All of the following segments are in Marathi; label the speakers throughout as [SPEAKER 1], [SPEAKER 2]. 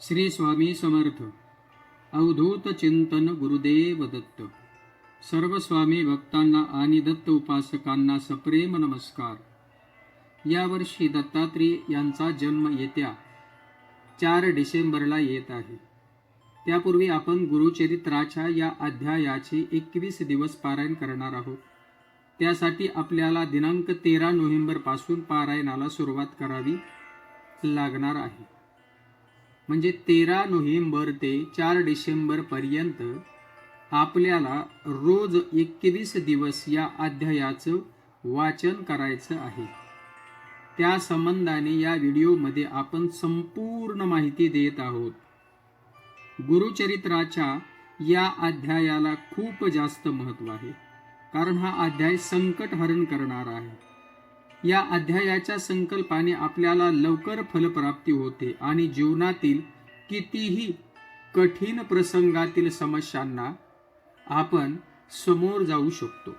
[SPEAKER 1] श्री स्वामी समर्थ. अवधूत चिंतन गुरुदेव दत्त. सर्व स्वामी भक्तांना आणि दत्त उपासकांना सप्रेम नमस्कार. यावर्षी दत्तात्रेय यांचा जन्म येत्या चार डिसेंबरला येत आहे. त्यापूर्वी आपण गुरुचरित्राच्या या अध्यायाचे एकवीस दिवस पारायण करणार आहोत. त्यासाठी आपल्याला दिनांक तेरा नोव्हेंबरपासून पारायणाला सुरुवात करावी लागणार आहे. म्हणजे तेरा नोव्हेंबर ते चार डिसेंबरपर्यंत आपल्याला रोज एकवीस दिवस या अध्यायाचं वाचन करायचं आहे. त्या संबंधाने या व्हिडिओमध्ये आपण संपूर्ण माहिती देत आहोत. गुरुचरित्राच्या या अध्यायाला खूप जास्त महत्त्व आहे. कारण हा अध्याय संकट हरण करणारा आहे. या अध्यायाच्या संकल्पाने आपल्याला लवकर फलप्राप्ती होते आणि जीवनातील कितीही कठीण प्रसंगातील समस्यांना आपण समोर जाऊ शकतो.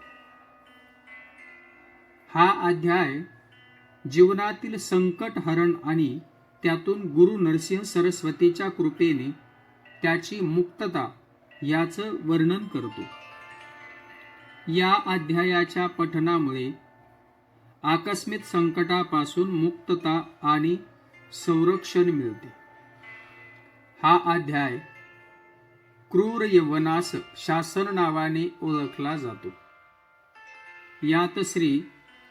[SPEAKER 1] हा अध्याय जीवनातील संकट हरण आणि त्यातून गुरु नरसिंह सरस्वतीच्या कृपेने त्याची मुक्तता याचं वर्णन करतो. या अध्यायाच्या पठनामुळे आकस्मिक संकटापासून मुक्तता आणि संरक्षण मिळते. हा अध्याय क्रूर यवनास शासन नावाने ओळखला जातो. यात श्री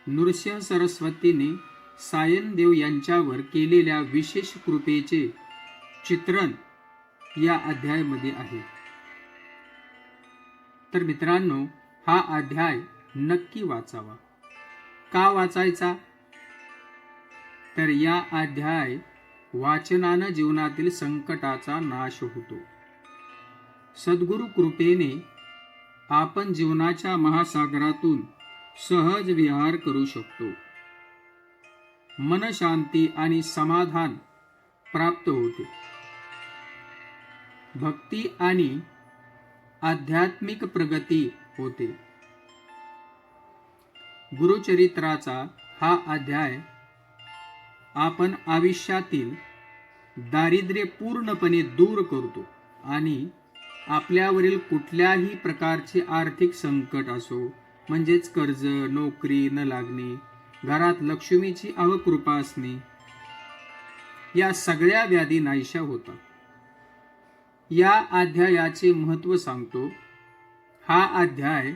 [SPEAKER 1] नृसिंह सरस्वतीने सायनदेव यांच्यावर केलेल्या विशेष कृपेचे चित्रण या अध्यायामध्ये आहे. तर मित्रांनो हा अध्याय नक्की वाचावा. का वाचायचा? तर या अध्याय वाचनानं जीवनातील संकटाचा नाश होतो. सद्गुरु कृपेने आपण जीवनाच्या महासागरातून सहज विहार करू शकतो. मनशांती आणि समाधान प्राप्त होते. भक्ती आणि आध्यात्मिक प्रगती होते. गुरुचरित्राचा हा अध्याय आपण आयुष्यातील दारिद्र्य पूर्णपणे दूर करतो आणि आपल्यावरील कुठल्याही प्रकारचे आर्थिक संकट असो म्हणजेच कर्ज नोकरी न लागणे घरात लक्ष्मीची अवकृपा असणे या सगळ्या व्याधी नाहीशा होतात. या अध्यायाचे महत्त्व सांगतो. हा अध्याय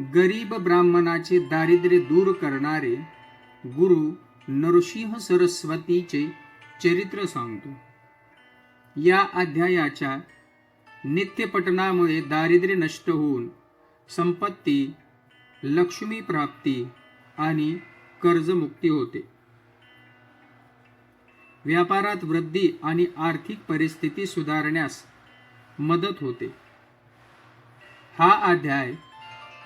[SPEAKER 1] गरीब ब्राह्मणाचे दारिद्र्य दूर करणारे गुरु नरसिंह सरस्वतीचे चरित्र सांगतो. या अध्यायाच्या नित्यपठनामुळे दारिद्र्य नष्ट होऊन संपत्ती लक्ष्मी प्राप्ती आणि कर्जमुक्ती होते. व्यापारात वृद्धी आणि आर्थिक परिस्थिती सुधारण्यास मदत होते. हा अध्याय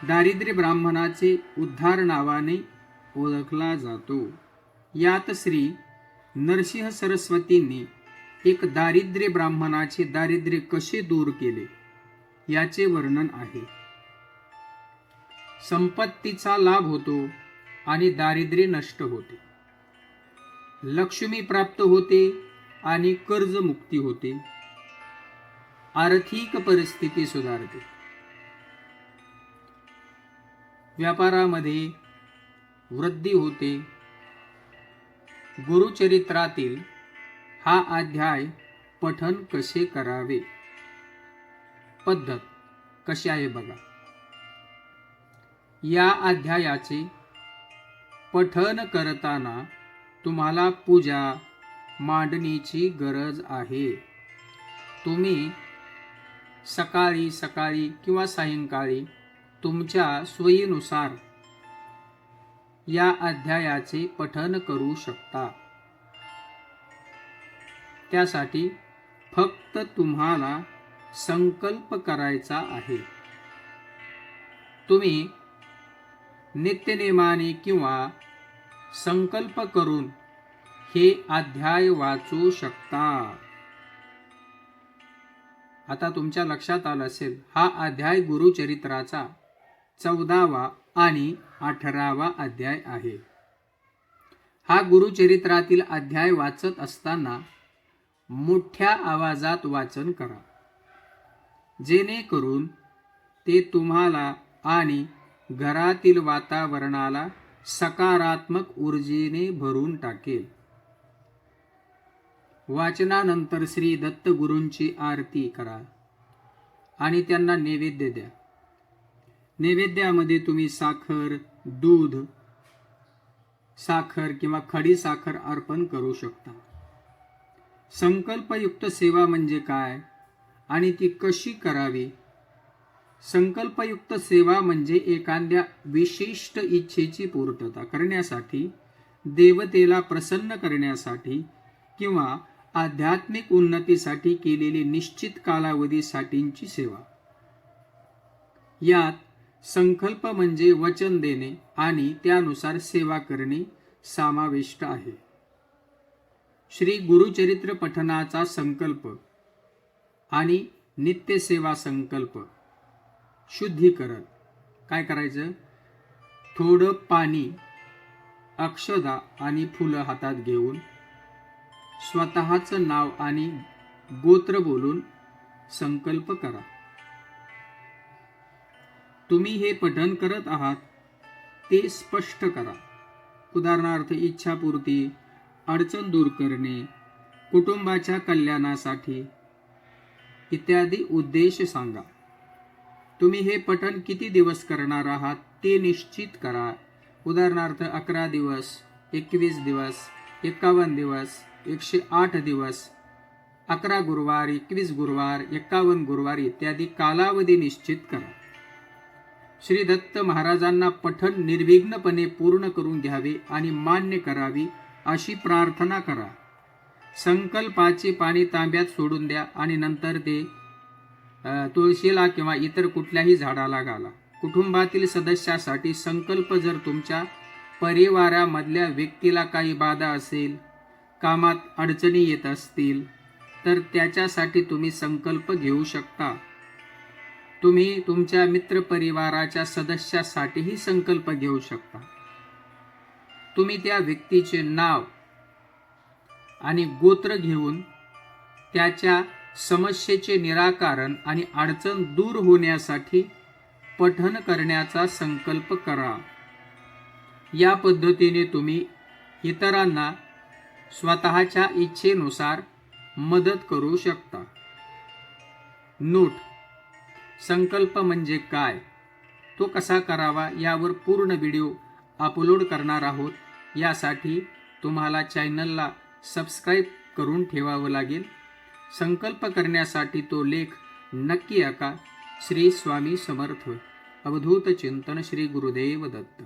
[SPEAKER 1] दारिद्र्य ब्राह्मणाचे उद्धार नावाने ओळखला जातो. यात श्री नरसिंह सरस्वतींनी एक दारिद्र्य ब्राह्मणाचे दारिद्र्य कसे दूर केले याचे वर्णन आहे. संपत्तीचा लाभ होतो आणि दारिद्र्य नष्ट होते. लक्ष्मी प्राप्त होते आणि कर्जमुक्ती होते. आर्थिक परिस्थिती सुधारते. व्यापारामध्ये वृद्धी होते. गुरुचरित्रातील हा अध्याय पठन कसे करावे? पद्धत कशी आहे बघा. या अध्यायाचे पठन करताना तुम्हाला पूजा मांडणीची गरज आहे. तुम्ही सकाळी सकाळी किंवा सायंकाळी तुमच्या सोयीनुसार या अध्यायाचे पठन करू शकता. त्यासाठी फक्त तुम्हाला संकल्प करायचा आहे. तुम्ही नित्यनेमाने किंवा संकल्प करून हे अध्याय वाचू शकता. आता तुमच्या लक्षात आलं असेल हा अध्याय गुरुचरित्राचा चौदावा आणि अठरावा अध्याय आहे. हा गुरुचरित्रातील अध्याय वाचत असताना मोठ्या आवाजात वाचन करा. जेणेकरून ते तुम्हाला आणि घरातील वातावरणाला सकारात्मक ऊर्जेने भरून टाकेल. वाचनानंतर श्री दत्तगुरूंची आरती करा आणि त्यांना नैवेद्य द्या. नैवेद्यामध्ये तुम्ही साखर दूध साखर किंवा खडी साखर अर्पण करू शकता. संकल्पयुक्त सेवा म्हणजे काय आणि ती कशी करावी? संकल्पयुक्त सेवा म्हणजे एखाद्या विशिष्ट इच्छेची पूर्तता करण्यासाठी देवतेला प्रसन्न करण्यासाठी किंवा आध्यात्मिक उन्नतीसाठी केलेली निश्चित कालावधीसाठींची सेवा. यात संकल्प म्हणजे वचन देणे आणि त्यानुसार सेवा करणे समाविष्ट आहे. श्री गुरुचरित्र पठनाचा संकल्प आणि नित्यसेवा संकल्प. शुद्धीकरण. काय करायचं? थोडं पाणी अक्षदा आणि फुलं हातात घेऊन स्वतःचं नाव आणि गोत्र बोलून संकल्प करा. तुम्ही हे पठन करत आहात ते स्पष्ट करा. उदाहरणार्थ इच्छापूर्ती अडचण दूर करणे कुटुंबाच्या कल्याणासाठी इत्यादी उद्देश सांगा. तुम्ही हे पठन किती दिवस करणार आहात ते निश्चित करा. उदाहरणार्थ अकरा दिवस एकवीस दिवस एकावन्न दिवस एकशे आठ दिवस अकरा गुरुवार एकवीस गुरुवार एकावन्न गुरुवार इत्यादी कालावधी निश्चित करा. श्री दत्त महाराजांना पठण निर्विघ्नपणे पूर्ण करून घ्यावे आणि मान्य करावी अशी प्रार्थना करा. संकल्पाचे पाणी तांब्यात सोडून द्या आणि नंतर ते तुळशीला किंवा इतर कुठल्याही झाडाला घाला. कुटुंबातील सदस्यासाठी संकल्प जर तुमच्या परिवारामधल्या व्यक्तीला काही बाधा असेल कामात अडचणी येत असतील तर त्याच्यासाठी तुम्ही संकल्प घेऊ शकता. तुम्ही तुमच्या मित्रपरिवाराच्या सदस्यासाठीही संकल्प घेऊ शकता. तुम्ही त्या व्यक्तीचे नाव आणि गोत्र घेऊन त्याच्या समस्येचे निराकरण आणि अडचण दूर होण्यासाठी पठन करण्याचा संकल्प करा. या पद्धतीने तुम्ही इतरांना स्वतःच्या इच्छेनुसार मदत करू शकता. नोट संकल्प म्हणजे काय? तो कसा करावा यावर पूर्ण व्हिडिओ अपलोड करणार आहोत. यासाठी तुम्हाला चॅनलला सबस्क्राईब करून ठेवावं लागेल. संकल्प करण्यासाठी तो लेख नक्की आका श्री स्वामी समर्थ. अवधूत चिंतन श्री गुरुदेव दत्त.